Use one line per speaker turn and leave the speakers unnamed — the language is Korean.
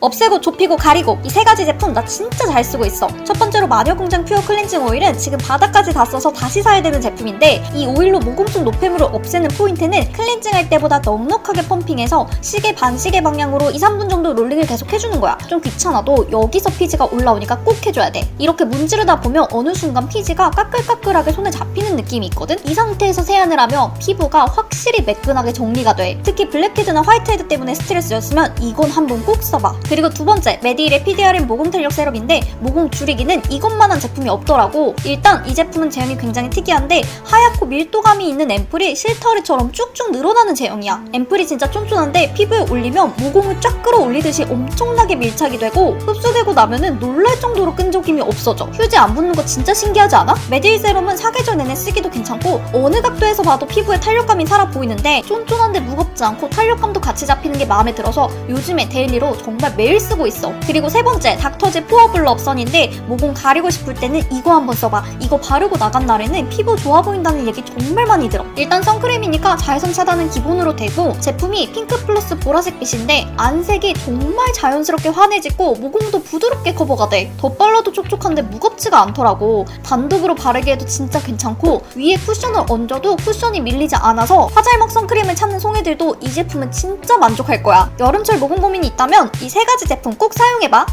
없애고 좁히고 가리고 이 세 가지 제품 나 진짜 잘 쓰고 있어. 첫 번째로 마녀공장 퓨어 클렌징 오일은 지금 바닥까지 다 써서 다시 사야 되는 제품인데 이 오일로 모공증 노폐물을 없애는 포인트는 클렌징 할 때보다 넉넉하게 펌핑해서 시계 반시계 방향으로 2, 3분 정도 롤링을 계속 해주는 거야. 좀 귀찮아도 여기서 피지가 올라오니까 꼭 해줘야 돼. 이렇게 문지르다 보면 어느 순간 피지가 까끌까끌하게 손에 잡히는 느낌이 있거든? 이 상태에서 세안을 하면 피부가 확실히 매끈하게 정리가 돼. 특히 블랙헤드나 화이트헤드 때문에 스트레스였으면 이건 한번 꼭 써봐. 그리고 두 번째, 메디힐의 PDRN 모공 탄력 세럼인데 모공 줄이기는 이것만한 제품이 없더라고. 일단 이 제품은 제형이 굉장히 특이한데 하얗고 밀도감이 있는 앰플이 실타래처럼 쭉쭉 늘어나는 제형이야. 앰플이 진짜 쫀쫀한데 피부에 올리면 모공을 쫙 끌어올리듯이 엄청나게 밀착이 되고 흡수되고 나면은 놀랄 정도로 끈적임이 없어져. 휴지 안 붙는 거 진짜 신기하지 않아? 메디힐 세럼은 사계절 내내 쓰기도 괜찮고 어느 각도에서 봐도 피부에 탄력감이 살아 보이는데 쫀쫀한데 무겁지 않고 탄력감도 같이 잡히는 게 마음에 들어서 요즘에 데일리로 정말 매일 쓰고 있어. 그리고 세 번째 닥터제 포어 블러 업선인데 모공 가리고 싶을 때는 이거 한번 써봐. 이거 바르고 나간 날에는 피부 좋아 보인다는 얘기 정말 많이 들어. 일단 선크림이니까 자외선 차단은 기본으로 되고 제품이 핑크 플러스 보라색 빛인데 안색이 정말 자연스럽게 환해지고 모공도 부드럽게 커버가 돼. 덧발라도 촉촉한데 무겁지가 않더라고. 단독으로 바르기에도 진짜 괜찮고 위에 쿠션을 얹어도 쿠션이 밀리지 않아서 화잘먹 선크림을 찾는 송이들도 이 제품은 진짜 만족할 거야. 여름철 모공 고민이 있다면 이 세 가지 제품 꼭 사용해봐.